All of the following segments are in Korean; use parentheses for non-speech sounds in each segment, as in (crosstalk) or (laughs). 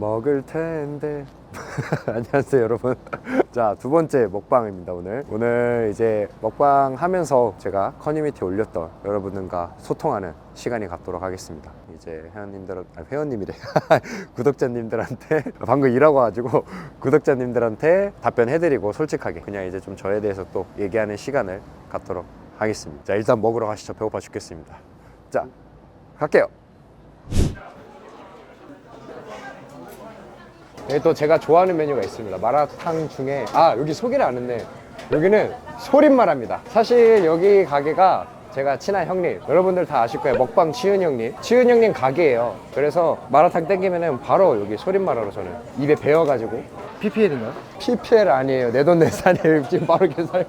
먹을 텐데. (laughs) 안녕하세요 여러분. (laughs) 자 두 번째 먹방입니다 오늘. 오늘 이제 먹방 하면서 제가 커뮤니티에 올렸던 여러분들과 소통하는 시간이 갖도록 하겠습니다. 이제 회원님들 아 회원님이래. (laughs) 구독자님들한테 방금 일하고 와가지고 구독자님들한테 답변해드리고 솔직하게 그냥 이제 좀 저에 대해서 또 얘기하는 시간을 갖도록 하겠습니다. 자 일단 먹으러 가시죠. 배고파 죽겠습니다. 자 갈게요 여기 또 제가 좋아하는 메뉴가 있습니다. 마라탕 중에 아 여기 소개를 안 했네. 여기는 소림마라입니다. 사실 여기 가게가 제가 친한 형님 여러분들 다 아실 거예요. 먹방 치은 형님. 치은 형님 가게예요. 그래서 마라탕 땡기면은 바로 여기 소림마라로 저는 입에 배어가지고. PPL인가요? PPL 아니에요. 내 돈 내산이에요 (laughs) 지금 바로 계산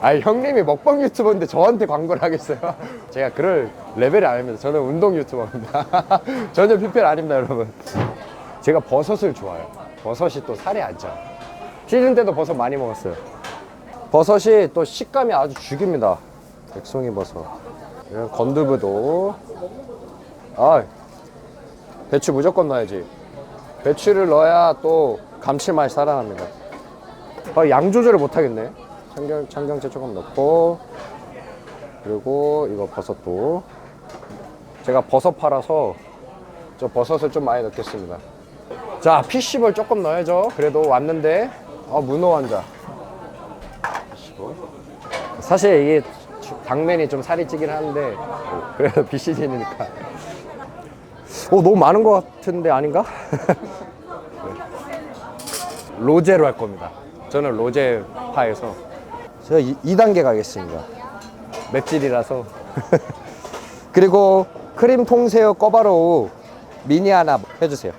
아 형님이 먹방 유튜버인데 저한테 광고를 하겠어요? 제가 그럴 레벨이 아닙니다. 저는 운동 유튜버입니다. (laughs) 전혀 PPL 아닙니다 여러분 제가 버섯을 좋아해요. 버섯이 또 살이 안 쪄요. 시즌 때도 버섯 많이 먹었어요. 버섯이 또 식감이 아주 죽입니다. 백송이 버섯. 이런 건두부도. 아, 배추 무조건 넣어야지. 배추를 넣어야 또 감칠맛이 살아납니다. 아, 양 조절을 못 하겠네. 청경, 청경채 조금 넣고, 그리고 이거 버섯도. 제가 버섯 팔아서 저 버섯을 좀 많이 넣겠습니다. 자, 피시볼 조금 넣어야죠. 그래도 왔는데, 어, 문어 환자. 사실 이게 주- 당면이 좀 살이 찌긴 하는데, (laughs) 어, 그래도 비시즌이니까. 오, 너무 많은 것 같은데 아닌가? (laughs) 네. 로제로 할 겁니다. 저는 로제파에서. 제가 2, 단계 가겠습니다. 맵찔이라서. (laughs) 그리고 크림 통새우 꺼바로우 미니 하나 해주세요.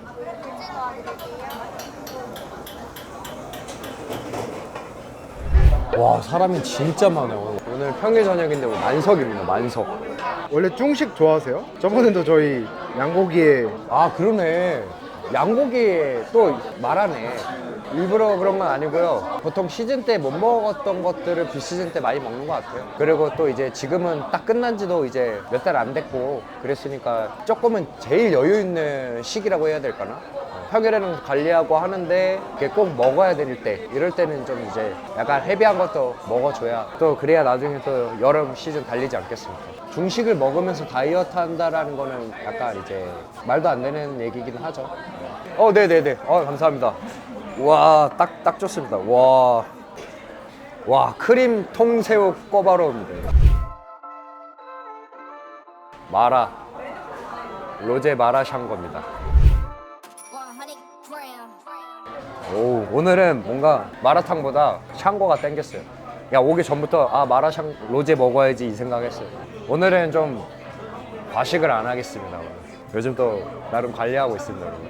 와 사람이 진짜 많아요. 오늘 평일 저녁인데 오늘 만석입니다. 만석. 원래 중식 좋아하세요? 저번에도 저희 양고기에 아 그러네. 양고기 또 말하네. 일부러 그런 건 아니고요. 보통 시즌 때 못 먹었던 것들을 비시즌 때 많이 먹는 것 같아요. 그리고 또 이제 지금은 딱 끝난 지도 이제 몇 달 안 됐고 그랬으니까 조금은 제일 여유 있는 시기라고 해야 될까나? 평일에는 관리하고 하는데 이게 꼭 먹어야 될 때 이럴 때는 좀 이제 약간 헤비한 것도 먹어줘야 또 그래야 나중에 또 여름 시즌 달리지 않겠습니까? 중식을 먹으면서 다이어트 한다라는 거는 약간 이제 말도 안 되는 얘기긴 하죠. 어, 네네네. 어, 감사합니다. 와, 딱, 딱 좋습니다. 와. 와, 크림 통새우 꼬바로우입니다. 마라. 로제 마라 샹거입니다. 오, 오늘은 뭔가 마라탕보다 샹궈가 땡겼어요. 야, 오기 전부터 아, 마라샹 로제 먹어야지 이 생각했어요. 오늘은 좀 과식을 안 하겠습니다. 오늘. 요즘 또 나름 관리하고 있습니다. 여러분.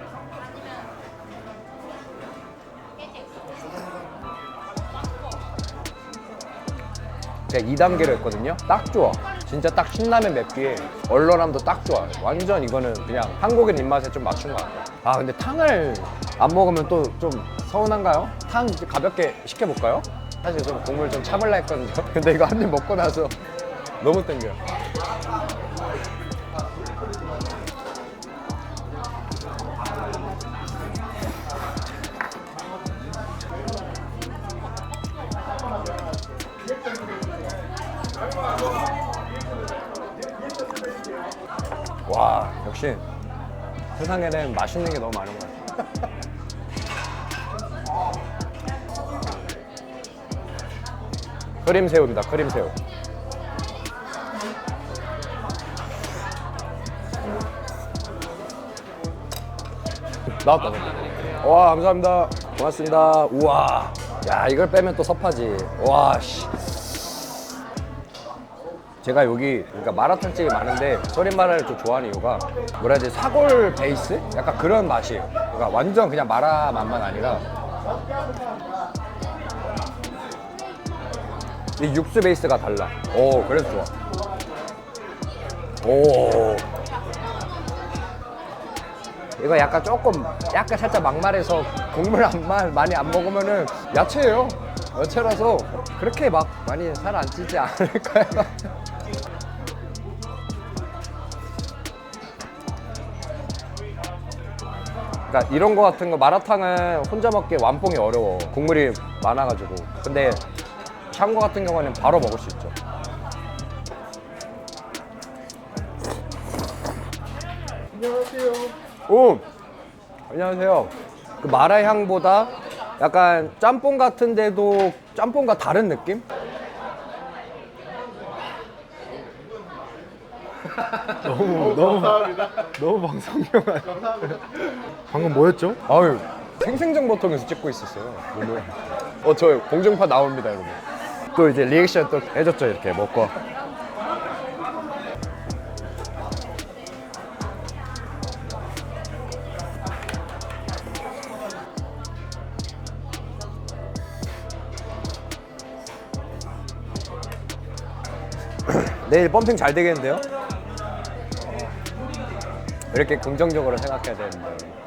제가 2단계로 했거든요. 딱 좋아. 진짜 딱 신라면 맵기에 얼얼함도 딱 좋아. 완전 이거는 그냥 한국인 입맛에 좀 맞춘 것 같아요. 아 근데 탕을 안 먹으면 또 좀 서운한가요? 탕 가볍게 시켜볼까요? 사실 좀 국물 좀 참을라 했거든요. (laughs) 근데 이거 한 입 먹고 나서 너무 땡겨요. 와 역시 세상에는 맛있는 게 너무 많은 것 같아요. 크림새우입니다. 크림새우. 나왔다. 와 감사합니다. 고맙습니다. 우와. 야 이걸 빼면 또 섭하지. 와 씨. 제가 여기 그러니까 마라탕집이 많은데 소림마라를 좀 좋아하는 이유가 뭐라 해야 되지 사골 베이스? 약간 그런 맛이에요. 그러니까 완전 그냥 마라 맛만 아니라. 이 육수 베이스가 달라. 오 그래서 좋아. 오. 이거 약간 조금 약간 살짝 막말해서 국물 안 마- 많이 안 먹으면은 야채예요 야채라서 그렇게 막 많이 살 안 찌지 않을까요? (laughs) 그러니까 이런 거 같은 거 마라탕은 혼자 먹기 완뽕이 어려워. 국물이 많아가지고. 근데 샹궈 같은 경우는 바로 먹을 수 있죠. 안녕하세요. 오! 안녕하세요. 그 마라 향보다 약간 짬뽕 같은데도 짬뽕과 다른 느낌? (laughs) 너무 너무 너무 방송용 감사합니다. 방금 뭐였죠? 아유, 생생정보통에서 찍고 있었어요. 몸을. 어, 저 공중파 나옵니다, 여러분. 또 이제 리액션 또 해줬죠, 이렇게 먹고. 내일 펌핑 잘 되겠는데요? 이렇게 긍정적으로 생각해야 되는데.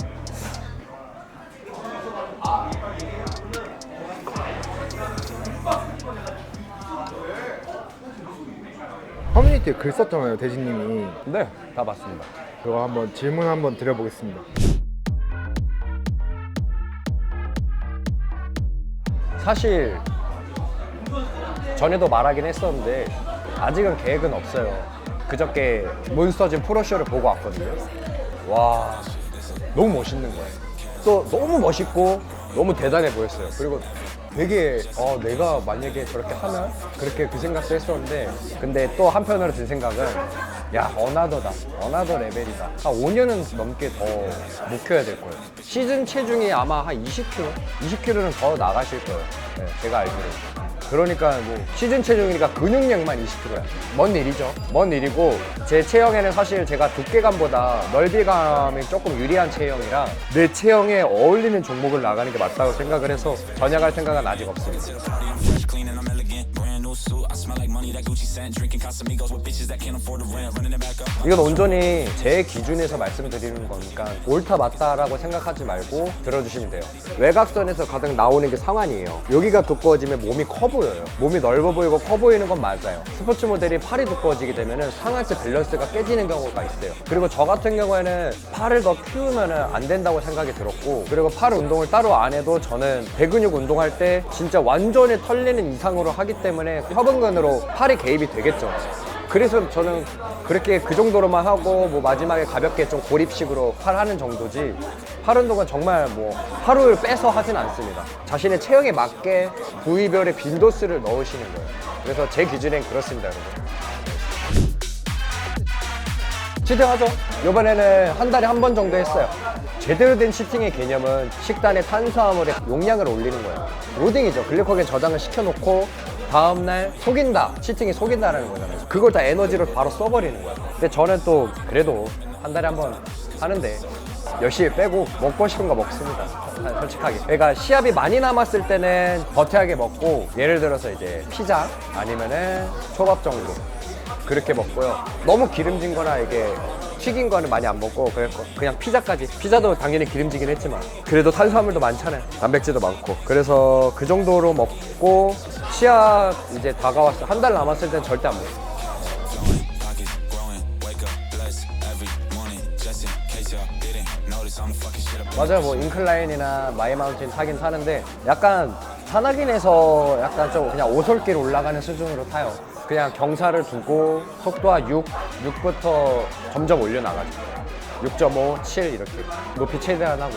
커뮤니티에 글 썼잖아요, 대진님이. 네, 다 봤습니다. 그거 한번 질문 한번 드려보겠습니다. 사실 전에도 말하긴 했었는데 아직은 계획은 없어요. 그저께 몬스터즈 프로쇼를 보고 왔거든요. 와 너무 멋있는 거예요. 또 너무 멋있고 너무 대단해 보였어요. 그리고 되게 어, 내가 만약에 저렇게 하면 그렇게 그 생각도 했었는데 근데 또 한편으로 든 생각은 야 어나더다 어나더 레벨이다 한 5년은 넘게 더 목표해야 될 거예요 시즌 체중이 아마 한 20kg 20kg는 더 나가실 거예요 네, 제가 알기로 그러니까 뭐 시즌 체중이니까 근육량만 20kg야. 먼 일이죠. 먼 일이고 제 체형에는 사실 제가 두께감보다 넓이감이 조금 유리한 체형이라 내 체형에 어울리는 종목을 나가는 게 맞다고 생각을 해서 전향할 생각은 아직 없습니다. New suit. I smell like money that Gucci scent. Drinking Casamigos with bitches that can't afford the rent. Running it back up. 이건 온전히 제 기준에서 말씀드리는 거니까 옳다 맞다라고 생각하지 말고 들어주시면 돼요. 외곽선에서 가장 나오는 게 상완이에요. 여기가 두꺼워지면 몸이 커 보여요. 몸이 넓어 보이고 커 보이는 건 맞아요. 스포츠 모델이 팔이 두꺼워지게 되면 상하체 밸런스가 깨지는 경우가 있어요. 그리고 저 같은 경우에는 팔을 더 키우면 안 된다고 생각이 들었고 그리고 팔 운동을 따로 안 해도 저는 대근육 운동할 때 진짜 완전히 털리는 이상으로 하기 때문에 협응근으로 팔이 개입이 되겠죠. 그래서 저는 그렇게 그 정도로만 하고 뭐 마지막에 가볍게 좀 고립식으로 팔 하는 정도지 팔 운동은 정말 뭐 하루를 빼서 하진 않습니다. 자신의 체형에 맞게 부위별의 빈도수를 넣으시는 거예요. 그래서 제 기준엔 그렇습니다, 여러분. 치팅하죠. 이번에는 한 달에 한 번 정도 했어요. 제대로 된 치팅의 개념은 식단의 탄수화물의 용량을 올리는 거예요. 로딩이죠. 글리코겐 저장을 시켜놓고 다음날 속인다. 치팅이 속인다라는 거잖아요. 그걸 다 에너지로 바로 써버리는 거예요. 근데 저는 또 그래도 한 달에 한 번 하는데 열심히 빼고 먹고 싶은 거 먹습니다. 사- 솔직하게. 그러니까 시합이 많이 남았을 때는 버티하게 먹고 예를 들어서 이제 피자 아니면은 초밥 정도 그렇게 먹고요. 너무 기름진 거나 이게 튀긴 거는 많이 안 먹고 그냥 피자까지. 피자도 당연히 기름지긴 했지만 그래도 탄수화물도 많잖아요. 단백질도 많고. 그래서 그 정도로 먹고 시합 이제 다가왔어. 한 달 남았을 땐 절대 안 up. 맞아요. 뭐 인클라인이나 마이마운틴 타긴 타는데 약간 산악인에서 약간 좀 그냥 오솔길 올라가는 수준으로 타요. 그냥 경사를 두고 속도가 6, 6부터 점점 올려나가죠. 6.5, 7 이렇게 높이 최대한 하고.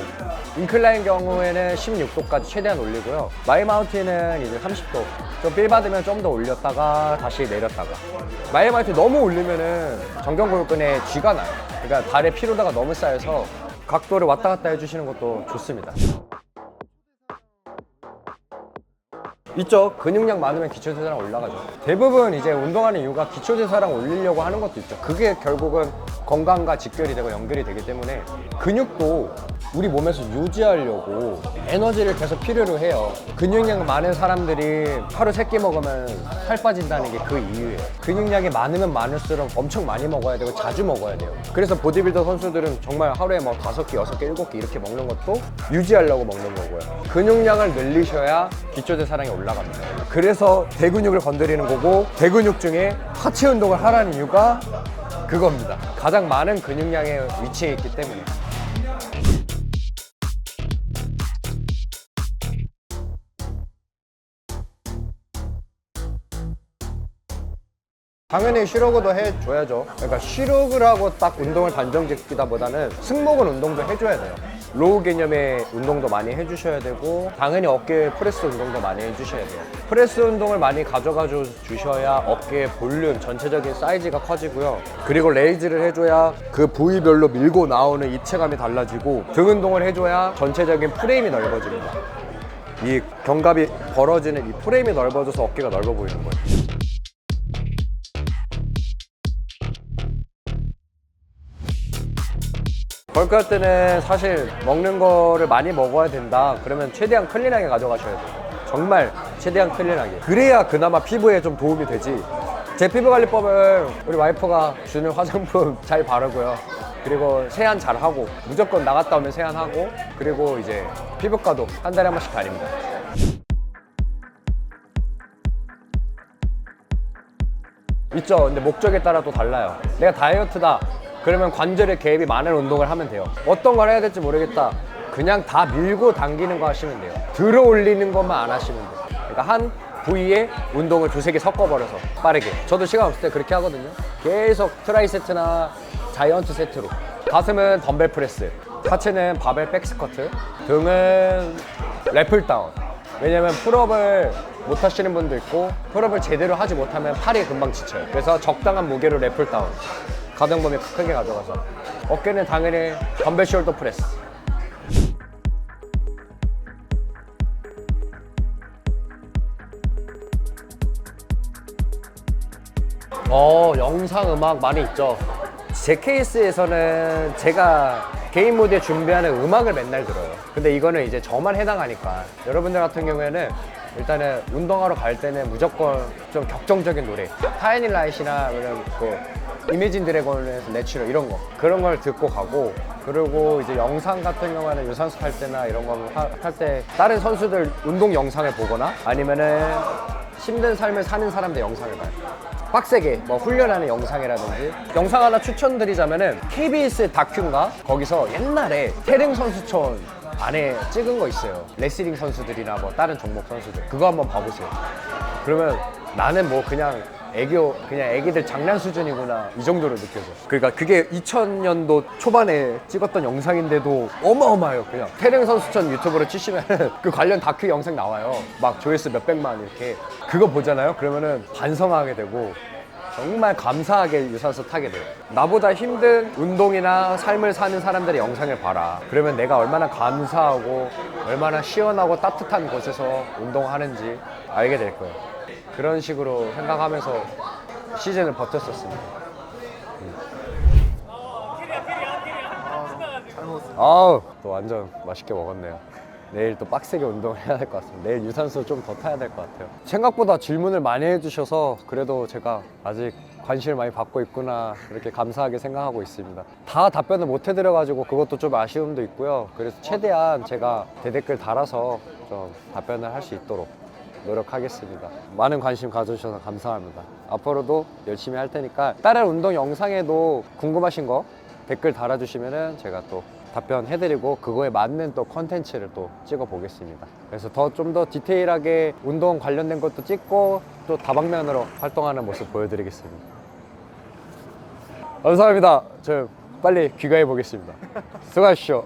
인클라인 경우에는 16도까지 최대한 올리고요. 마이마운틴은 이제 30도. 좀 빌 받으면 좀 더 올렸다가 다시 내렸다가. 마이마운틴 너무 올리면은 정경골근에 쥐가 나요. 그러니까 발에 피로도가 너무 쌓여서 각도를 왔다 갔다 해주시는 것도 좋습니다 있죠. 근육량 많으면 기초대사량 올라가죠. 대부분 이제 운동하는 이유가 기초대사량 올리려고 하는 것도 있죠. 그게 결국은 건강과 직결이 되고 연결이 되기 때문에 근육도 우리 몸에서 유지하려고 에너지를 계속 필요로 해요. 근육량 많은 사람들이 하루 세 끼 먹으면 살 빠진다는 게 그 이유예요. 근육량이 많으면 많을수록 엄청 많이 먹어야 되고 자주 먹어야 돼요. 그래서 보디빌더 선수들은 정말 하루에 뭐 다섯 개, 여섯 개, 일곱 개 이렇게 먹는 것도 유지하려고 먹는 거고요. 근육량을 늘리셔야 기초대사량이 올라 올라갑니다. 그래서 대근육을 건드리는 거고 대근육 중에 하체 운동을 하라는 이유가 그겁니다. 가장 많은 근육량에 위치해 있기 때문에. 당연히 쉬로그도 해줘야죠. 그러니까 쉬로그라고 딱 운동을 단정 짓기다 보다는 승모근 운동도 해줘야 돼요. 로우 개념의 운동도 많이 해주셔야 되고 당연히 어깨 프레스 운동도 많이 해주셔야 돼요. 프레스 운동을 많이 가져가 주- 주셔야 어깨 볼륨 전체적인 사이즈가 커지고요. 그리고 레이즈를 해줘야 그 부위별로 밀고 나오는 입체감이 달라지고 등 운동을 해줘야 전체적인 프레임이 넓어집니다. 이 견갑이 벌어지는 이 프레임이 넓어져서 어깨가 넓어 보이는 거예요. 벌크할 때는 사실 먹는 거를 많이 먹어야 된다. 그러면 최대한 클린하게 가져가셔야 돼요. 정말 최대한 클린하게. 그래야 그나마 피부에 좀 도움이 되지. 제 피부 관리법은 우리 와이프가 주는 화장품 (laughs) 잘 바르고요. 그리고 세안 잘 하고 무조건 나갔다 오면 세안하고 그리고 이제 피부과도 한 달에 한 번씩 다닙니다. 있죠. 근데 목적에 따라 또 달라요. 내가 다이어트다. 그러면 관절에 개입이 많은 운동을 하면 돼요. 어떤 걸 해야 될지 모르겠다. 그냥 다 밀고 당기는 거 하시면 돼요. 들어 올리는 것만 안 하시면 돼요. 그러니까 한 부위에 운동을 두세 개 섞어버려서 빠르게. 저도 시간 없을 때 그렇게 하거든요. 계속 트라이 세트나 자이언트 세트로. 가슴은 덤벨 프레스. 하체는 바벨 백스커트. 등은 래플 다운. 왜냐면 풀업을 못 하시는 분도 있고 풀업을 제대로 하지 못하면 팔이 금방 지쳐요 그래서 적당한 무게로 래플 다운 가동 범위 크게 가져가서 어깨는 당연히 덤벨 숄더 프레스. 어 영상 음악 많이 있죠? 제 케이스에서는 제가 개인 무대 준비하는 음악을 맨날 들어요. 근데 이거는 이제 저만 해당하니까. 여러분들 같은 경우에는 일단은 운동하러 갈 때는 무조건 좀 격정적인 노래. 타이니 라이트나 그런 그 이미진 드래곤에서 내추럴 이런 거. 그런 걸 듣고 가고 그리고 이제 영상 같은 경우에는 유산소 할 때나 이런 거 할 때 다른 선수들 운동 영상을 보거나 아니면은 힘든 삶을 사는 사람들 영상을 봐요. 빡세게 뭐 훈련하는 영상이라든지. 영상 하나 추천드리자면은 KBS 다큐인가? 거기서 옛날에 태릉 선수촌 안에 찍은 거 있어요. 레슬링 선수들이나 뭐 다른 종목 선수들. 그거 한번 봐보세요. 그러면 나는 뭐 그냥 애교 그냥 애기들 장난 수준이구나 이 정도로 느껴져 그러니까 그게 2000년도 초반에 찍었던 영상인데도 어마어마해요 그냥 태릉 선수촌 유튜브로 치시면 (laughs) 그 관련 다큐 영상 나와요 막 조회수 몇백만 이렇게 그거 보잖아요 그러면은 반성하게 되고 정말 감사하게 유산소 타게 돼요. 나보다 힘든 운동이나 삶을 사는 사람들의 영상을 봐라. 그러면 내가 얼마나 감사하고 얼마나 시원하고 따뜻한 곳에서 운동하는지 알게 될 거예요. 그런 식으로 생각하면서 시즌을 버텼었습니다. 아우 또 완전 맛있게 먹었네요. 내일 또 빡세게 운동을 해야 될 것 같습니다. 내일 유산소 좀 더 타야 될 것 같아요. 생각보다 질문을 많이 해주셔서 그래도 제가 아직 관심을 많이 받고 있구나 이렇게 감사하게 생각하고 있습니다. 다 답변을 못 해드려가지고 그것도 좀 아쉬움도 있고요. 그래서 최대한 제가 대댓글 달아서 좀 답변을 할 수 있도록 노력하겠습니다. 많은 관심 가져주셔서 감사합니다. 앞으로도 열심히 할 테니까 다른 운동 영상에도 궁금하신 거 댓글 달아주시면은 제가 또 답변해드리고 그거에 맞는 또 컨텐츠를 또 찍어 보겠습니다. 그래서 더 좀 더 디테일하게 운동 관련된 것도 찍고 또 다방면으로 활동하는 모습 보여드리겠습니다. 감사합니다. 저 빨리 귀가해 보겠습니다. 수고하십시오.